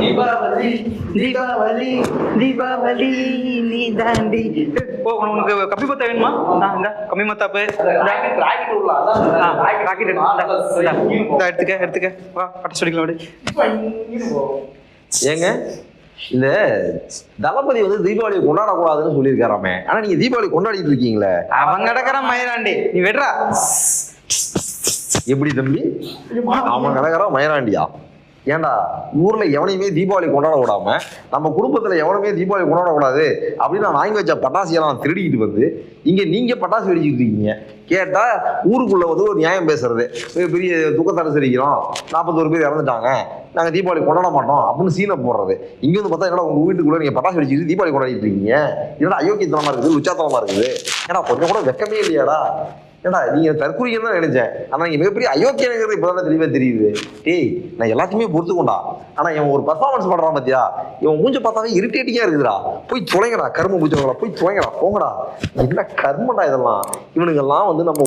தீபாவளி தீபாவளி தீபாவளி நீ தாண்டி. ஓ உனக்கு கப்பி மத்தா வேணுமா? இந்தா கம்மி மத்தாப்பு ராக்கெட் எடுத்துக்க எடுத்துக்க வா பட்ட சொல்லிக்கலாம் விடு ஏங்க இந்த தளபதி வந்து தீபாவளி கொண்டாடக்கூடாதுன்னு சொல்லியிருக்காராமே. ஆனா நீங்க தீபாவளி கொண்டாடிட்டு இருக்கீங்களே. அவங்க கிடக்குறான் மயிராண்டி. நீ விடுறா. எப்படி தம்பி? அவன் கிடக்குறான் மயராண்டியா? ஏன்டா ஊர்ல எவனையுமே தீபாவளி கொண்டாட விடாம நம்ம குடும்பத்துல எவனுமே தீபாவளி கொண்டாட கூடாது அப்படின்னு நான் வாங்கி வச்ச பட்டாசியெல்லாம் திருடிக்கிட்டு வந்து இங்க நீங்க பட்டாசு வெடிச்சுக்கிட்டு இருக்கீங்க. கேட்டா ஊருக்குள்ள வந்து ஒரு நியாயம் பேசுறது. பெரிய- துக்கத்தை சரிக்கிறோம். நாற்பத்தோரு பேர் இறந்துட்டாங்க. நாங்க தீபாவளி கொண்டாட மாட்டோம். அப்படின்னு சீனை போடுறது. இங்க வந்து பார்த்தா என்னடா உங்க வீட்டுக்குள்ள நீங்க பட்டாசு வெடிச்சிட்டு தீபாவளி கொண்டாடிட்டு இருக்கீங்க? என்னடா அயோக்கியத்தனமா இருக்குது உச்சாத்தனமா இருக்குது? ஏன்னா கொஞ்சம் கூட வெக்கமே இல்லையாடா? ஏடா நீங்க தற்கொலைன்னு தான் நினைச்சேன். ஆனா நீங்க மிகப்பெரிய அயோக்கியனுங்கிறது இப்பதான் தெளிவா தெரியுது. டேய் நான் எல்லாத்தையுமே பொறுத்துக்கொண்டா. ஆனா இவன் ஒரு பர்ஃபார்மன்ஸ் பண்றான் பாத்தியா? இவன் மூஞ்ச பார்த்தாவே இரிட்டேட்டிங்கா இருக்குதுடா. போய் துளைங்கடா. கரும பிடிச்சவங்களா போய் துளைங்கடா. போங்கடா. என்ன கர்மடா இதெல்லாம்? இவனுங்கெல்லாம் வந்து நம்ம